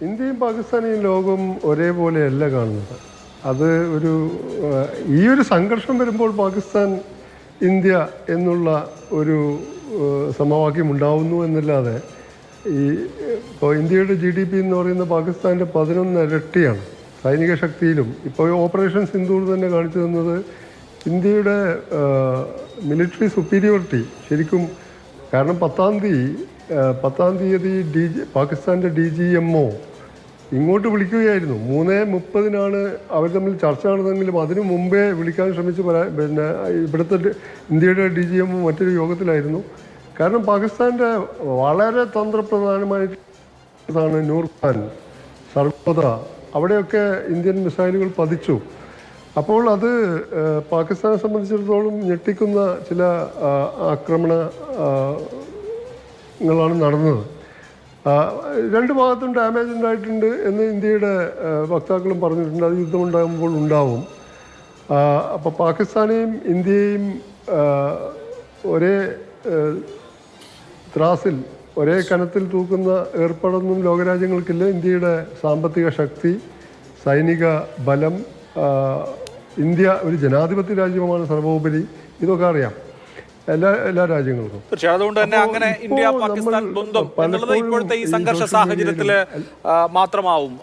ഇന്ത്യയും പാകിസ്ഥാനെയും ലോകം ഒരേപോലെയല്ല കാണുന്നത്. അത് ഒരു ഈ ഒരു സംഘർഷം വരുമ്പോൾ പാകിസ്ഥാൻ ഇന്ത്യ എന്നുള്ള ഒരു സമവാക്യം ഉണ്ടാവുന്നു എന്നല്ലാതെ ഈ ഇപ്പോൾ ഇന്ത്യയുടെ ജി ഡി പി എന്ന് പറയുന്ന പാകിസ്ഥാന്റെ പതിനൊന്ന് ഇരട്ടിയാണ് സൈനിക ശക്തിയിലും. ഇപ്പോൾ ഓപ്പറേഷൻ സിന്ധൂർ തന്നെ കാണിച്ചു തന്നത് ഇന്ത്യയുടെ മിലിറ്ററി സുപ്പീരിയോറിറ്റി ശരിക്കും കാരണം പത്താം തീയതി പത്താം തീയതി ഡി ജി പാകിസ്ഥാന്റെ ഡി ജി എം ഒ ഇങ്ങോട്ട് വിളിക്കുകയായിരുന്നു. മൂന്ന് മുപ്പതിനാണ് അവർ തമ്മിൽ ചർച്ച നടന്നെങ്കിലും അതിനു മുമ്പേ വിളിക്കാൻ ശ്രമിച്ച് പിന്നെ ഇവിടുത്തെ ഇന്ത്യയുടെ ഡി ജി എം മറ്റൊരു യോഗത്തിലായിരുന്നു. കാരണം പാകിസ്ഥാന്റെ വളരെ തന്ത്രപ്രധാനമായിട്ടാണ് നൂർഖാൻ സർവത അവിടെയൊക്കെ ഇന്ത്യൻ മിസൈലുകൾ പതിച്ചു. അപ്പോൾ അത് പാകിസ്ഥാനെ സംബന്ധിച്ചിടത്തോളം ഞെട്ടിക്കുന്ന ചില ആക്രമണ ങ്ങളാണ് നടന്നത്. രണ്ട് ഭാഗത്തും ഡാമേജ് ഉണ്ടായിട്ടുണ്ട് എന്ന് ഇന്ത്യയുടെ വക്താക്കളും പറഞ്ഞിട്ടുണ്ട്. അത് യുദ്ധമുണ്ടാകുമ്പോൾ ഉണ്ടാവും. അപ്പോൾ പാകിസ്ഥാനെയും ഇന്ത്യയെയും ഒരേ ത്രാസിൽ ഒരേ കനത്തിൽ തൂക്കുന്ന ഏർപ്പാടൊന്നും ലോകരാജ്യങ്ങൾക്കില്ല. ഇന്ത്യയുടെ സാമ്പത്തിക ശക്തി സൈനിക ബലം ഇന്ത്യ ഒരു ജനാധിപത്യ രാജ്യമാണ് സർവോപരി. ഇതൊക്കെ അറിയാം. എല്ലാ എല്ലാ രാജ്യങ്ങൾക്കും. തീർച്ചയായും. അതുകൊണ്ട് തന്നെ അങ്ങനെ ഇന്ത്യ പാകിസ്ഥാൻ ബന്ധം എന്നുള്ളത് ഇപ്പോഴത്തെ ഈ സംഘർഷ സാഹചര്യത്തിൽ സാഹചര്യത്തിൽ മാത്രമാവും.